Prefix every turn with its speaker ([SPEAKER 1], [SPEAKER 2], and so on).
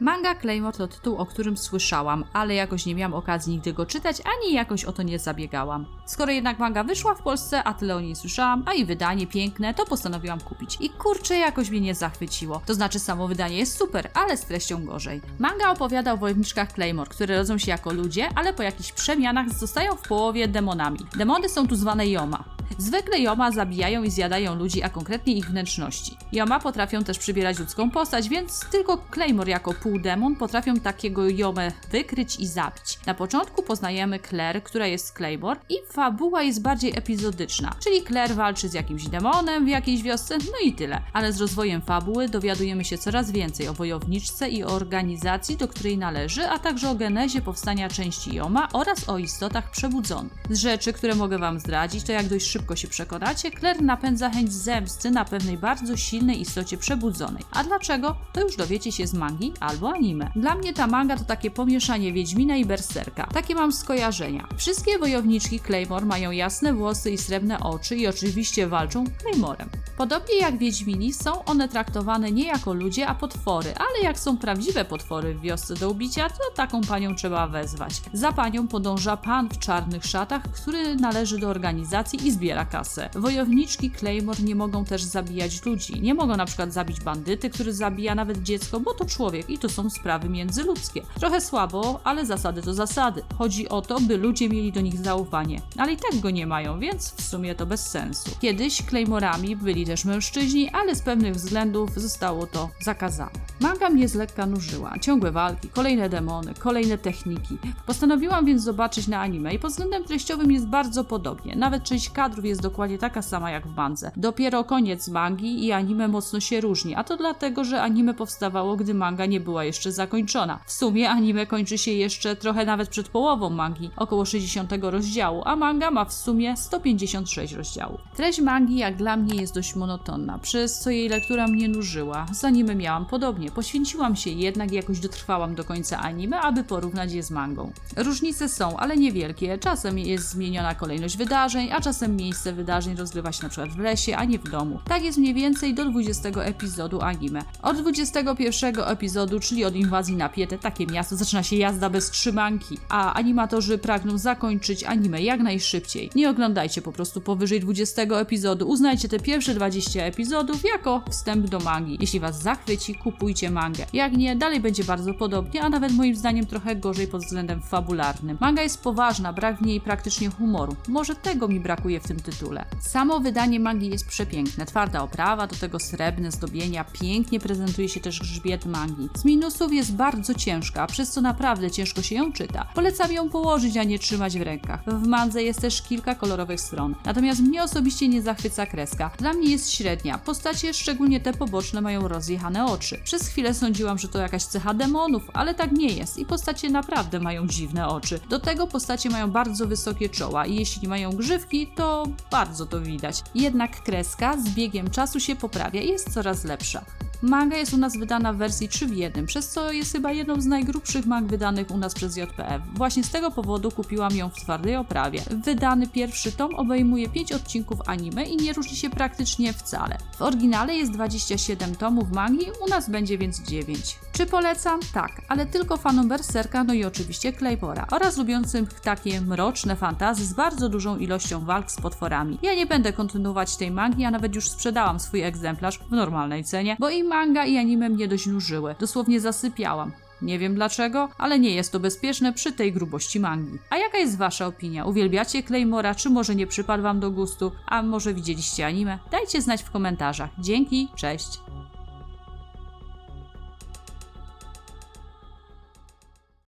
[SPEAKER 1] Manga Claymore to tytuł, o którym słyszałam, ale jakoś nie miałam okazji nigdy go czytać, ani jakoś o to nie zabiegałam. Skoro jednak manga wyszła w Polsce, a tyle o niej słyszałam, a i wydanie piękne, to postanowiłam kupić. I kurczę, jakoś mnie nie zachwyciło. To znaczy samo wydanie jest super, ale z treścią gorzej. Manga opowiada o wojowniczkach Claymore, które rodzą się jako ludzie, ale po jakichś przemianach zostają w połowie demonami. Demony są tu zwane Yoma. Zwykle Joma zabijają i zjadają ludzi, a konkretnie ich wnętrzności. Joma potrafią też przybierać ludzką postać, więc tylko Claymore jako półdemon potrafią takiego Jomę wykryć i zabić. Na początku poznajemy Claire, która jest Claymore i fabuła jest bardziej epizodyczna, czyli Claire walczy z jakimś demonem w jakiejś wiosce, no i tyle. Ale z rozwojem fabuły dowiadujemy się coraz więcej o wojowniczce i o organizacji, do której należy, a także o genezie powstania części Joma oraz o istotach przebudzonych. Z rzeczy, które mogę Wam zdradzić, to jak dość szybko się przekonacie, Claire napędza chęć zemsty na pewnej bardzo silnej istocie przebudzonej. A dlaczego? To już dowiecie się z mangi albo anime. Dla mnie ta manga to takie pomieszanie Wiedźmina i Berserka. Takie mam skojarzenia. Wszystkie wojowniczki Claymore mają jasne włosy i srebrne oczy i oczywiście walczą Claymorem. Podobnie jak Wiedźmini, są one traktowane nie jako ludzie, a potwory, ale jak są prawdziwe potwory w wiosce do ubicia, to taką panią trzeba wezwać. Za panią podąża pan w czarnych szatach, który należy do organizacji i zbiera kasę. Wojowniczki Claymore nie mogą też zabijać ludzi. Nie mogą na przykład zabić bandyty, który zabija nawet dziecko, bo to człowiek i to są sprawy międzyludzkie. Trochę słabo, ale zasady to zasady. Chodzi o to, by ludzie mieli do nich zaufanie. Ale i tak go nie mają, więc w sumie to bez sensu. Kiedyś Claymorami byli też mężczyźni, ale z pewnych względów zostało to zakazane. Manga mnie z lekka nużyła. Ciągłe walki, kolejne demony, kolejne techniki. Postanowiłam więc zobaczyć na anime i pod względem treściowym jest bardzo podobnie. Nawet część kadrów jest dokładnie taka sama jak w mandze. Dopiero koniec mangi i anime mocno się różni, a to dlatego, że anime powstawało, gdy manga nie była jeszcze zakończona. W sumie anime kończy się jeszcze trochę nawet przed połową mangi, około 60 rozdziału, a manga ma w sumie 156 rozdziałów. Treść mangi jak dla mnie jest dość monotonna, przez co jej lektura mnie nużyła. Z anime miałam podobnie, poświęciłam się jednak jakoś dotrwałam do końca anime, aby porównać je z mangą. Różnice są, ale niewielkie. Czasem jest zmieniona kolejność wydarzeń, a czasem miejsce wydarzeń rozgrywa się przykład w lesie, a nie w domu. Tak jest mniej więcej do 20 epizodu anime. Od 21 epizodu, czyli od inwazji na Pietę, takie miasto, zaczyna się jazda bez trzymanki, a animatorzy pragną zakończyć anime jak najszybciej. Nie oglądajcie po prostu powyżej 20 epizodu, uznajcie te pierwsze 20 epizodów jako wstęp do mangi. Jeśli was zachwyci, kupujcie mangę. Jak nie, dalej będzie bardzo podobnie, a nawet moim zdaniem trochę gorzej pod względem fabularnym. Manga jest poważna, brak w niej praktycznie humoru. Może tego mi brakuje w tym tytule. Samo wydanie mangi jest przepiękne, twarda oprawa, do tego srebrne zdobienia, pięknie prezentuje się też grzbiet mangi. Z minusów jest bardzo ciężka, przez co naprawdę ciężko się ją czyta. Polecam ją położyć, a nie trzymać w rękach. W mandze jest też kilka kolorowych stron. Natomiast mnie osobiście nie zachwyca kreska. Dla mnie jest średnia. Postacie, szczególnie te poboczne, mają rozjechane oczy. Przez chwilę sądziłam, że to jakaś cecha demonów, ale tak nie jest i postacie naprawdę mają dziwne oczy. Do tego postacie mają bardzo wysokie czoła i jeśli mają grzywki, to bardzo to widać. Jednak kreska z biegiem czasu się poprawia i jest coraz lepsza. Manga jest u nas wydana w wersji 3 w 1, przez co jest chyba jedną z najgrubszych mang wydanych u nas przez JPF. Właśnie z tego powodu kupiłam ją w twardej oprawie. Wydany pierwszy tom obejmuje 5 odcinków anime i nie różni się praktycznie wcale. W oryginale jest 27 tomów mangi, u nas będzie więc 9. Czy polecam? Tak, ale tylko fanom Berserka, no i oczywiście Claymora oraz lubiącym takie mroczne fantazy z bardzo dużą ilością walk z potworami. Ja nie będę kontynuować tej mangi, a nawet już sprzedałam swój egzemplarz w normalnej cenie, bo i manga i anime mnie dość nużyły. Dosłownie zasypiałam. Nie wiem dlaczego, ale nie jest to bezpieczne przy tej grubości mangi. A jaka jest wasza opinia? Uwielbiacie Claymora, czy może nie przypadł wam do gustu? A może widzieliście anime? Dajcie znać w komentarzach. Dzięki, cześć!